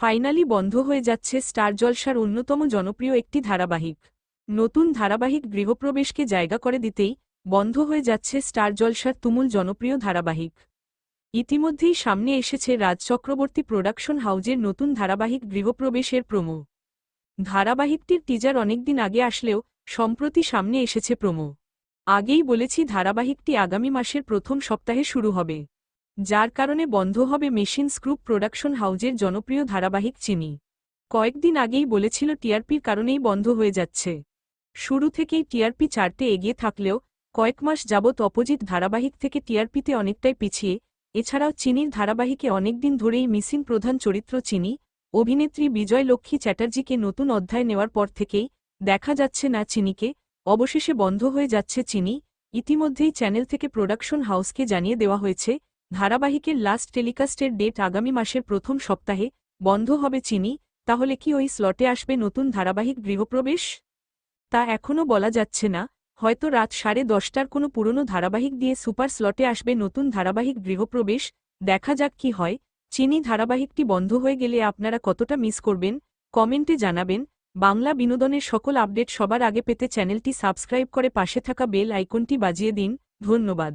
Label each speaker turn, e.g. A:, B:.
A: Finally বন্ধ হয়ে যাচ্ছে স্টার জলসার অন্যতম জনপ্রিয় একটি ধারাবাহিক। নতুন ধারাবাহিক গৃহপ্রবেশকে জায়গা করে দিতেই বন্ধ হয়ে যাচ্ছে স্টার জলসার তুমুল জনপ্রিয় ধারাবাহিক। ইতিমধ্যেই সামনে এসেছে রাজ চক্রবর্তী প্রোডাকশন হাউজের নতুন ধারাবাহিক গৃহপ্রবেশের প্রমো। ধারাবাহিকটির টিজার অনেকদিন আগে আসলেও সম্প্রতি সামনে এসেছে প্রমো। আগেই বলেছি ধারাবাহিকটি আগামী মাসের প্রথম সপ্তাহে শুরু হবে। যার কারণে বন্ধ হবে মেশিন স্ক্রুপ প্রোডাকশন হাউজের জনপ্রিয় ধারাবাহিক চিনি। কয়েকদিন আগেই বলেছিল টিআরপির কারণেই বন্ধ হয়ে যাচ্ছে। শুরু থেকেই টিআরপি চারটে এগিয়ে থাকলেও কয়েক মাস যাবৎ অপোজিট ধারাবাহিক থেকে টিআরপিতে অনেকটাই পিছিয়ে, এছাড়াও চিনির ধারাবাহিকে অনেকদিন ধরেই মিসিং প্রধান চরিত্র চিনি, অভিনেত্রী বিজয় লক্ষ্মী চ্যাটার্জিকে নতুন অধ্যায় নেওয়ার পর থেকেই দেখা যাচ্ছে না চিনিকে, অবশেষে বন্ধ হয়ে যাচ্ছে চিনি। ইতিমধ্যেই চ্যানেল থেকে প্রোডাকশন হাউসকে জানিয়ে দেওয়া হয়েছে ধারাবাহিকের লাস্ট টেলিকাস্টের ডেট আগামী মাসের প্রথম সপ্তাহে বন্ধ হবে চিনি, তাহলে কি ওই স্লটে আসবে নতুন ধারাবাহিক গৃহপ্রবেশ? তা এখনও বলা যাচ্ছে না, হয়তো রাত সাড়ে দশটার কোনো পুরনো ধারাবাহিক দিয়ে সুপার স্লটে আসবে নতুন ধারাবাহিক গৃহপ্রবেশ, দেখা যাক কি হয়। চিনি ধারাবাহিকটি বন্ধ হয়ে গেলে আপনারা কতটা মিস করবেন? কমেন্টে জানাবেন। বাংলা বিনোদনের সকল আপডেট সবার আগে পেতে চ্যানেলটি সাবস্ক্রাইব করে পাশে থাকা বেল আইকনটি বাজিয়ে দিন। ধন্যবাদ।